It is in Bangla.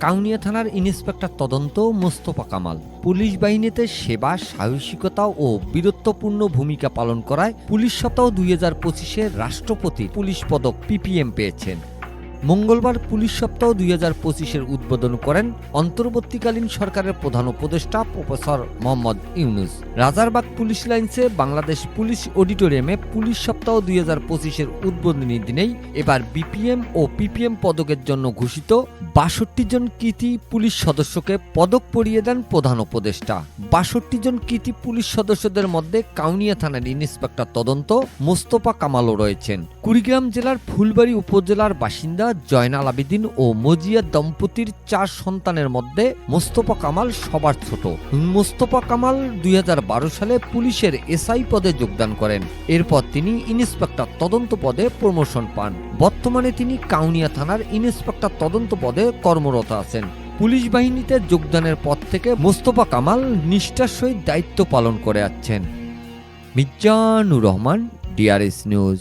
কাউনিয়া থানার ইন্সপেক্টর তদন্ত, মোস্তফা কামাল। পুলিশ বাহিনীতে সেবা, সাহসিকতা ও বীরত্বপূর্ণ ভূমিকা পালন করায় পুলিশ সপ্তাহ দুই হাজার পঁচিশে রাষ্ট্রপতি পুলিশ পদক পিপিএম পেয়েছেন। মঙ্গলবার পুলিশ সপ্তাহ দুই হাজার পঁচিশের উদ্বোধন করেন অন্তর্বর্তীকালীন সরকারের প্রধান উপদেষ্টা প্রফেসর মোহাম্মদ ইউনুস। রাজারবাগ পুলিশ লাইন্সে বাংলাদেশ পুলিশ অডিটোরিয়ামে পুলিশ সপ্তাহ দুই হাজার পঁচিশের উদ্বোধনী দিনেই এবার বিপিএম ও পিপিএম পদকের জন্য ঘোষিত বাষট্টি জন কৃতি পুলিশ সদস্যকে পদক পরিয়ে দেন প্রধান উপদেষ্টা। বাষট্টি জন কৃতি পুলিশ সদস্যদের মধ্যে কাউনিয়া থানার ইন্সপেক্টর তদন্ত মোস্তফা কামালও রয়েছেন। কুড়িগ্রাম জেলার ফুলবাড়ি উপজেলার বাসিন্দা জয়নাল আবেদিন ও মজিয়া দম্পতির চার সন্তানের মধ্যে মোস্তফা কামাল সবার ছোট। মোস্তফা কামাল দুই হাজার বারো সালে পুলিশের এসআই পদে যোগদান করেন। এরপর তিনি ইন্সপেক্টর তদন্ত পদে প্রমোশন পান। বর্তমানে তিনি কাউনিয়া থানার ইন্সপেক্টর তদন্ত পদে কর্মরত আছেন। পুলিশ বাহিনীতে যোগদানের পর থেকে মোস্তফা কামাল নিষ্ঠার সহিত দায়িত্ব পালন করে আসছেন। Mirzanur Rahman, DRS news.